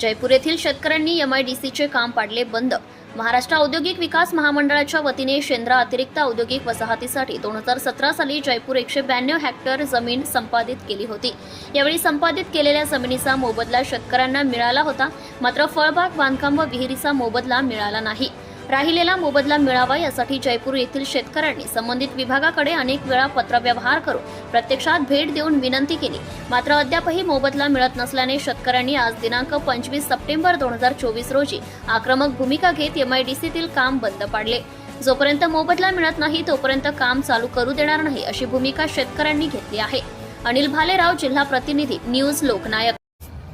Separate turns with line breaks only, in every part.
जयपूर येथील शेतकऱ्यांनी एमआयडीसीचे काम पाडले बंद. महाराष्ट्र औद्योगिक विकास महामंडळाच्या वतीने शेंद्रा अतिरिक्त औद्योगिक वसाहतीसाठी दोन हजार सतरा साली जयपूर एकशे ब्याण्णव हेक्टर जमीन संपादित केली होती. यावेळी संपादित केलेल्या जमिनीचा मोबदला शेतकऱ्यांना मिळाला होता मात्र फळबाग बांधकाम व विहिरीचा मोबदला मिळाला नाही. राहिलेला मोबदला मिळावा यासाठी जयपूर येथील शेतकऱ्यांनी संबंधित विभागाकडे अनेक वेळा पत्रव्यवहार करून प्रत्यक्षात भेट देऊन विनंती केली. मात्र अद्यापही मोबदला मिळत नसल्याने शेतकऱ्यांनी आज दिनांक पंचवीस सप्टेंबर दोन हजार चोवीस रोजी आक्रमक भूमिका घेत एमआयडीसीतील काम बंद पाडले. जोपर्यंत मोबदला मिळत नाही तोपर्यंत काम चालू करू देणार नाही अशी भूमिका शेतकऱ्यांनी घेतली आहे. अनिल भालेराव जिल्हा प्रतिनिधी न्यूज लोकनायक.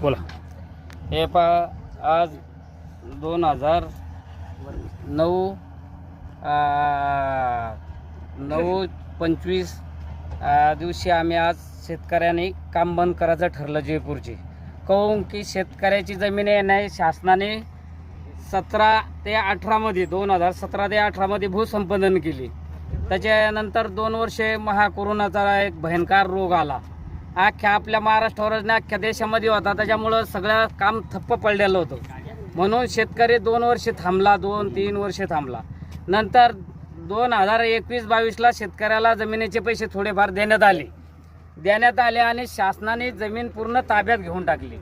बोला.
हे पा आज दोन हजार नऊ नऊ पंचवीस दिवशी आम्ही आज शेतकऱ्यांनी काम बंद करायचं ठरलं जयपूरची. कहून की शेतकऱ्याची जमीन आहे नाही शासनाने सतरा ते अठरामध्ये दोन हजार सतरा ते अठरामध्ये भूसंपादन केली. त्याच्यानंतर दोन वर्षे महाकोरोनाचा एक भयंकर रोग आला. अख्ख्या आपल्या महाराष्ट्रावर अख्ख्या देशामध्ये होता. त्याच्यामुळं सगळं काम थप्प पडलेलं होतं. म्हणून शेतकरी दोन वर्षे थांबला दोन तीन वर्षे थांबला. नंतर दोन हजार एकवीस बावीसला शेतकऱ्याला जमिनीचे पैसे थोडेफार देण्यात आले. देण्यात आले आणि शासनाने जमीन पूर्ण ताब्यात घेऊन टाकली.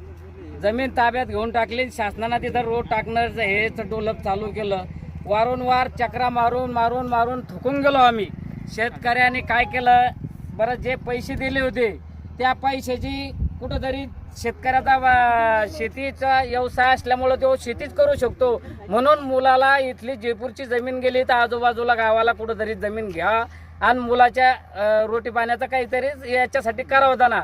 जमीन ताब्यात घेऊन टाकली. शासनानं तिथं रोड टाकणं हेच डोलप चालू केलं. वारंवार चक्रा मारून मारून मारून थकून गेलो आम्ही. शेतकऱ्यांनी काय केलं? बरं जे पैसे दिले होते त्या पैशाची कुठंतरी शेतकऱ्याचा शेतीचा व्यवसाय असल्यामुळं तो शेतीच करू शकतो. म्हणून मुलाला इथली जयपूरची जमीन गेली तर आजूबाजूला गावाला कुठंतरी जमीन घ्या आणि मुलाच्या रोटी पाण्याचं काहीतरी याच्यासाठी करावं त्यांना.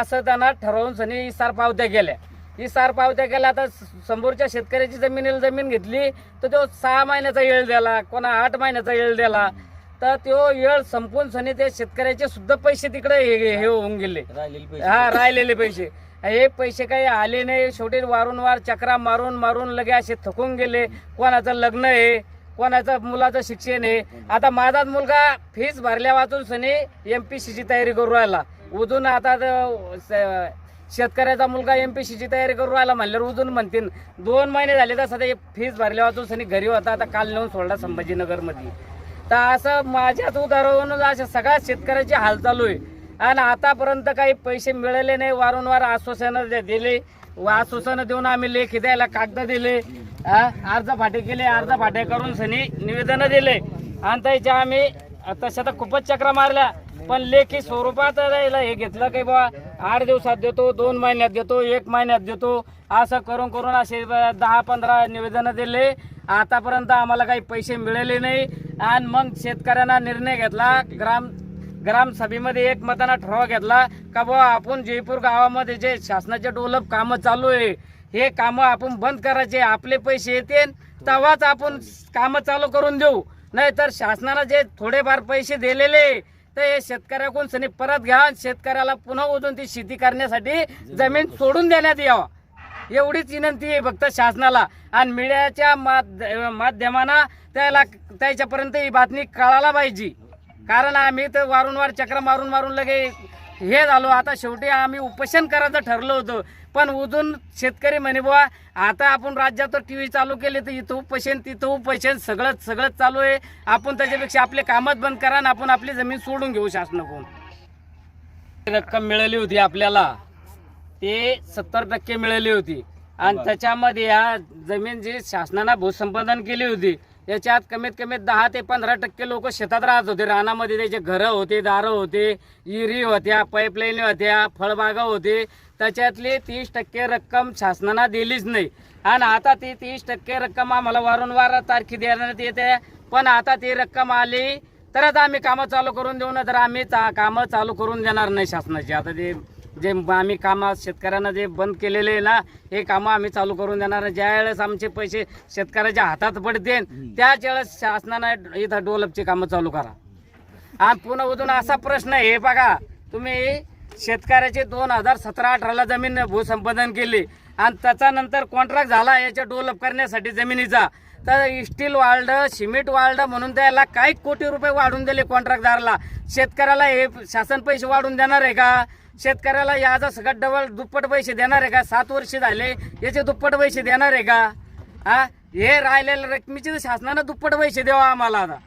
असं त्यांना ठरवून सनी इसार पावत्या गेल्या इसार पावत्या गेल्या तर समोरच्या शेतकऱ्याची जमिनीला जमीन घेतली तर तो सहा महिन्याचा येळ दिला कोणा आठ महिन्याचा येळ दिला तर तो येळ संपून सनी ते शेतकऱ्याचे सुद्धा पैसे तिकडे हे हे होऊन गेले. हा राहिलेले पैसे. हे पैसे काही आले नाही. शेवटी वारंवार चक्रा मारून मारून लगे असे थकून गेले. कोणाचं लग्न आहे कोणाचं मुलाचं शिक्षण आहे. आता माझाच मुलगा फीस भरल्या वाचून सनी एम पी सीची तयारी करू राहिला. उजून आता शेतकऱ्याचा मुलगा एम पी सीची तयारी करू राहिला म्हणल्यावर उजून म्हणतील दोन महिने झाले तर सध्या फीस भरल्या वाचून सनी घरी होता. आता काल नेऊन सोडला संभाजीनगरमध्ये. तर असं माझ्याच उदाहरण अशा सगळ्या शेतकऱ्याची हाल चालू आहे आणि आतापर्यंत काही पैसे मिळाले नाही वारंवार आश्वासनं दे- दिले. आश्वासनं देऊन आम्ही लेखी द्यायला कागद दिले. अर्ज फाटे केले अर्ज फाटे करून सनी निवेदनं दिले. आणि त्याच्या आम्ही तशा तर खूपच चक्रा मारल्या. पण लेखी स्वरूपात हे घेतलं की बा आठ दिवसात देतो दोन महिन्यात देतो एक महिन्यात देतो. असं करून करून असे दहा पंधरा निवेदनं दिले. आतापर्यंत आम्हाला काही पैसे मिळाले नाही. आणि मग शेतकऱ्यांना निर्णय घेतला ग्राम ग्रामसभेमध्ये एक मताना ठराव घेतला का बुवा आपण जयपूर गावामध्ये जे शासनाचे डेव्हलप कामं चालू आहे हे कामं आपण बंद करायचे आपले पैसे येते तेव्हाच आपण कामं चालू करून देऊ. नाहीतर शासनानं जे थोडेफार पैसे दिलेले तर हे शेतकऱ्याकडून सनी परत घ्या शेतकऱ्याला पुन्हा उजून ती शेती करण्यासाठी जमीन सोडून देण्यात यावा. एवढीच विनंती आहे फक्त शासनाला. आणि मीडियाच्या माध्य- माध्यमानं त्याला त्याच्यापर्यंत ही बातमी कळायला पाहिजे. कारण आम्ही तर वारंवार चक्र मारून मारून लगे हे झालो. आता शेवटी आम्ही उपोषण करायचं ठरलं होतं. पण उजून शेतकरी म्हणे बुवा आता आपण राज्यात टी व्ही चालू केले तर इथं उपोषण तिथं उपोषण सगळंच सगळंच चालू आहे. आपण त्याच्यापेक्षा आपले कामच बंद करा आणि आपण आपली जमीन सोडून घेऊ शासनाकडून. रक्कम मिळाली होती आपल्याला. ते सत्तर टक्के मिळाली होती. आणि त्याच्यामध्ये या जमीन जी शासनानं भूसंपादन केली होती याच्यात कमीत कमी दहा ते पंधरा टक्के लोक शेतात राहत होते. रानामध्ये त्याचे घरं होते दारं होते विहिरी होत्या पाईपलाईन होत्या फळबागा होते. त्याच्यातली तीस टक्के रक्कम शासनानं दिलीच नाही. आणि आता ती तीस टक्के रक्कम आम्हाला वारंवार तारखी देण्यात येते. पण आता ती रक्कम आली तरच आम्ही कामं चालू करून देऊ ना तर आम्ही चा कामं चालू करून देणार नाही शासनाची. आता ते जे आम्ही कामं शेतकऱ्यांना जे बंद केलेले ना हे कामं आम्ही चालू करून देणार. ज्या वेळेस आमचे पैसे शेतकऱ्याच्या हातात पडतील त्याच वेळेस शासनानं इथं डेव्हलपची कामं चालू करा. आणि पुन्हा अजून असा प्रश्न आहे हे बघा तुम्ही शेतकऱ्याचे दोन हजार सतरा अठराला जमीन भूसंपादन केली आणि त्याच्यानंतर कॉन्ट्रॅक्ट झाला याच्या डेव्हलप करण्यासाठी जमिनीचा. तर स्टील वाल्ड सिमेंट वाल्ड म्हणून त्याला काही कोटी रुपये वाढून दिले कॉन्ट्रॅक्टदारला शेतकऱ्याला हे शासन पैसे वाढून देणार आहे का? शेतकऱ्याला याचा सगळ्यात डबल दुप्पट पैसे देणार आहे का? सात वर्ष झाले याचे दुप्पट पैसे देणार आहे का? हा? हे राहिलेल्या रकमेचे शासनानं दुप्पट पैसे द्यावा आम्हाला आता.